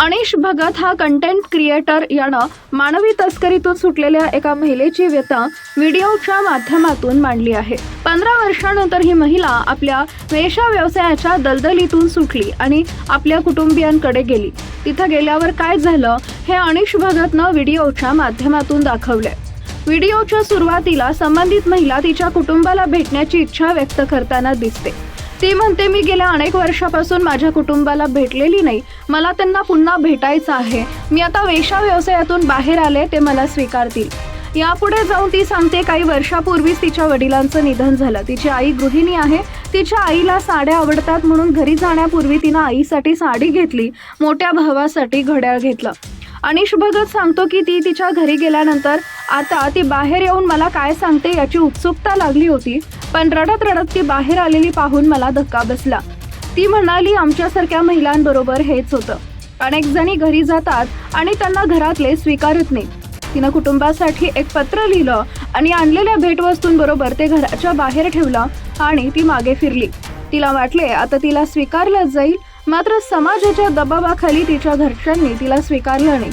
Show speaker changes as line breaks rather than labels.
अनिश भगत हा content creator यानं मानवी तस्करीतून सुटलेल्या एका महिलेची व्यथा व्हिडिओच्या माध्यमातून मांडली आहे. पंधरा वर्षानंतर ही महिला आपल्या वेशा व्यवसायाच्या दलदलीतून सुटली आणि आपल्या कुटुंबियांकडे गेली. तिथं गेल्यावर काय झालं हे अनिश भगतनं व्हिडिओच्या माध्यमातून दाखवलंय. व्हिडिओच्या सुरुवातीला संबंधित महिला तिच्या कुटुंबाला भेटण्याची इच्छा व्यक्त करताना दिसते. ती म्हणते मी गेल्या अनेक वर्षापासून माझ्या कुटुंबाला भेटलेली नाही. मला त्यांना पुन्हा भेटायचं आहे. मी आता वेशा व्यवसायातून बाहेर आले ते मला स्वीकारतील. यापुढे जाऊन ती सांगते काही वर्षापूर्वीच तिच्या वडिलांचं निधन झालं. तिची आई गृहिणी आहे. तिच्या आईला साड्या आवडतात म्हणून घरी जाण्यापूर्वी तिनं आईसाठी साडी घेतली. मोठ्या भावासाठी घड्याळ घेतलं. अनिश भगत सांगतो की ती तिच्या घरी गेल्यानंतर आता ती बाहेर येऊन मला काय सांगते याची उत्सुकता लागली होती. पण रडत रडत ती बाहेर आलेली पाहून मला धक्का बसला. ती म्हणाली आमच्यासारख्या महिलांबरोबर हेच होतं. अनेक जणी घरी जातात आणि त्यांना घरातले स्वीकारत नाही. तिनं कुटुंबासाठी एक पत्र लिहिलं आणि आणलेल्या भेटवस्तूंबरोबर ते घराच्या बाहेर ठेवलं आणि ती मागे फिरली. तिला वाटले आता तिला स्वीकारलं जाईल मात्र समाजाच्या दबावाखाली तिच्या घरच्यांनी तिला स्वीकारलं नाही.